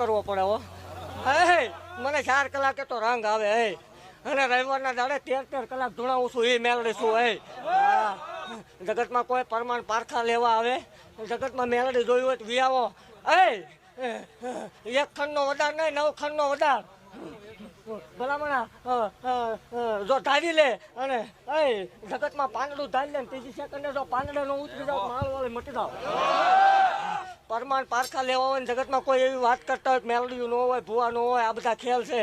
કરવો પડે હો. હે, મને ચાર કલાકે તો રંગ આવે, હે. અને રવિવારના દાડે તેર તેર કલાક ધૂણાવું છું, એ મેલડી છું, હે. જગતમાં કોઈ પરમાણ પારખા લેવા આવે જગતમાં મેલડી જોયું હોય તો વિયાવો હે એક ખંડનો વધાર નહીં, નવ ખંડનો વધાર ભલામણા જો ધારી લે અને એ જગતમાં પાંદડું ધારી લે ત્રીજી સેકન્ડે જો પાંદડે નો ઉતરી જાવ માલ વાળી મટી જાવ પરમાણ પારખા લેવા હોય ને જગતમાં કોઈ એવી વાત કરતા હોય મેલડીયું ન હોય, ભૂવા ન હોય, આ બધા ખેલ છે,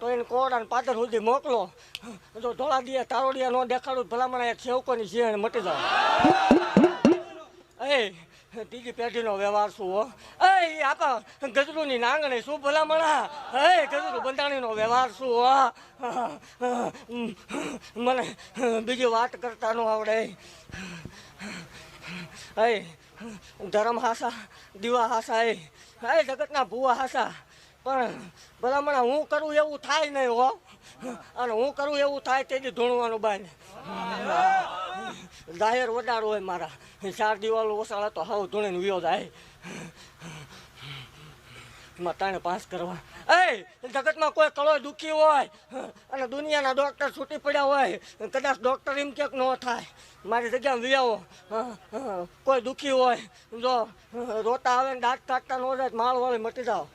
તો એને કોડ ને પાદર સુધી મોકલો? જો ધોળા દિયા તારોડિયા ન દેખાડું, ભલામણ સેવકોની છે મટી જાવ એ ત્રીજી પેઢીનો વ્યવહાર શું હો? એ આપા, ગજરુની નાંગણે શું ભલામણા? એ, ગજરું બંધાણીનો વ્યવહાર શું હો? મને બીજી વાત કરતા ન આવડે. એ ધરમ હાસા, દીવા હાસા એ એ જગતના ભૂવા હાસા. પણ ભલામણા હું કરું એવું થાય નહીં હો. અને હું કરું એવું થાય તેથી ધૂણવાનું બાય જાહેર વધારો હોય મારા. ચાર દિવાલો ઓસાળા તો હાવ ધૂણીને વિયો જાય. માં તાણે પાસ કરવા. એ જગતમાં કોઈ કળો દુખી હોય અને દુનિયાના ડોક્ટર છૂટી પડ્યા હોય, કદાચ ડોક્ટર એમ ક્યાંક ન થાય. મારી જગ્યામાં વિયાવો કોઈ દુખી હોય, જો રોતા આવે ને દાંત કાઢતા ન જાય માળ વાળી મટી જાવ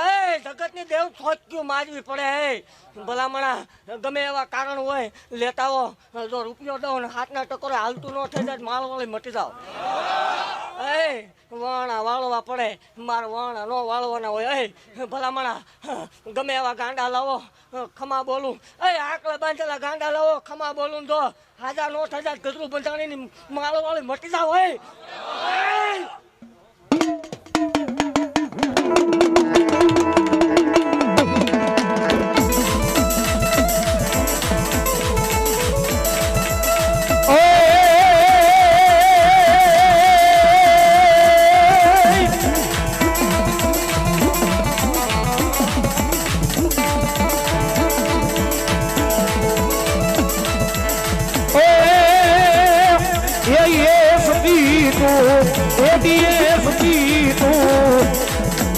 એ જગતની દેવ છોચક્યું મારવી પડે એ ભલામણા, ગમે એવા કારણ હોય, લેતા આવો. જો રૂપિયો દઉં ને હાથના ટકોરે હાલતું ન થઈ જાય માળ વાળી મટી એ વાળવા પડે. મારે વણ નો વાળવાના હોય. એ, ભલામણા ગમે એવા ગાંડા લાવો. ખમા બોલું. એ આકલા બાંધેલા ગાંડા લાવો, ખમા બોલું તો હાજા નોઠ હજાર ગજરું બંધાણીની માળ વાળી મટી જાવ હોય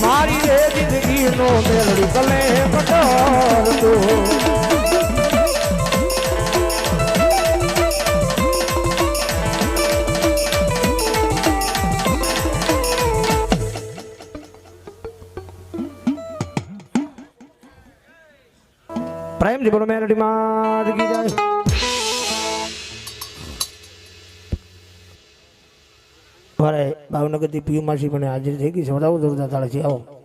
મારી રે જિંદગી નો મેળડી કલે પટાર તું પ્રેમથી બોલો મેલડી માં જાય મારે ભાવનગરથી પીયુ માસી પણ હાજર થઈ ગઈ છે. બરાબર જોરદાર તાળે છે. આવો.